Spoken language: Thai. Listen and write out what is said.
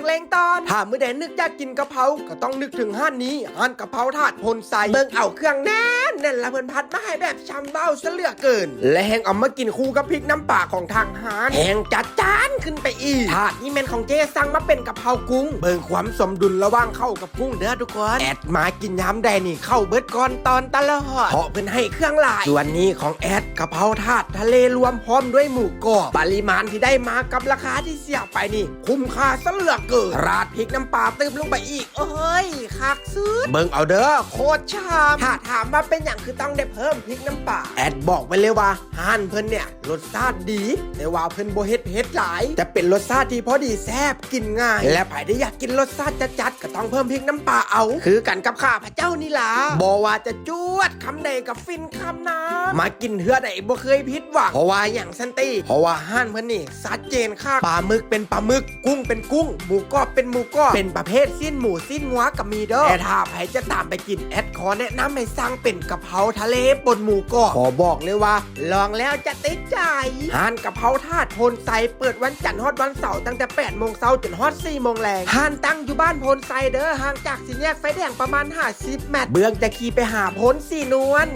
นักเลงตอนถ้าเมื่อใดนึกอยากกินกะเพราก็ต้องนึกถึงห้านนี้ห้านกะเพราถาดพลใสเบิ่งเอาเครื่องแน่นแน่นละเพิ่นพัดมาให้แบบชำเบ้าซะเหลือเกิน และแหงเอามากินคู่กับพริกน้ำปลาของทางหานแหงจัดจานขึ้นไปอีกถาดนี้แม่นของเจ๊สั่งมาเป็นกะเพรากุ้ง เบิ่งความสมดุลระหว่างเข้ากับกุ้งเด้อทุกคนแอดมากินยามใดนี่เข้าเบิดก่อนตอนตลอดเพราะเพิ่นให้เครื่องหลายส่วนนี้ของแอดกะเพราถาดทะเลรวมพร้อมด้วยหมูกรอบปริมาณที่ได้มากับราคาที่เสียไปนี่ คุ้มค่าซะเหลือเกินราดพริกน้ำปลาเติมลงไปอีก เอ้ยคักสุดเบิ่งเอาเด้อโคตรชามถ้าถามว่าเป็นอย่างคือต้องได้เพิ่มพริกน้ำปลาแอดบอกไปเลยว่าฮานเพิ่นเนี่ยรสชาติดี แต่ว่าเพิ่นบ่เฮ็ดเผ็ดหลาย แต่เป็นรสชาติที่พอดีแซ่บกินง่าย และไผได้อยากกินรสชาติจัดๆก็ต้องเพิ่มพริกน้ำปลาเอา คือกันกับข้าพระเจ้านี่ล่ะบอกว่าจะจวดคำใดกับฟินคำนั้นมากินเฮือใดบ่เคยผิดหวังเพราะว่าอย่างสันติเพราะว่าห้านเพิ่นนี่ชัดเจนค่ะปลาหมึกเป็นปลาหมึกกุ้งเป็นกุ้งหมูกรอบเป็นหมูกรอบเป็นประเภทสิ้นหมูสิ้นงัวกับมีเด้อแต่ถ้าใครจะตามไปกินแอดขอแนะนำให้สั่งเป็นกะเพราทะเลปนหมูกรอบขอบอกเลยว่า ลองแล้วจะติดใจห้านกะเพราถาดโพนไซเปิดวันจันทร์ฮอดวันเสาร์ตั้งแต่8โมงเช้าจนฮอด4โมงแรงห้านตั้งอยู่บ้านโพนไซเด้อห่างจากสี่แยกไฟแดงประมาณ50เมตรเบื้องจะขี่ไปหาโพนสี่นวล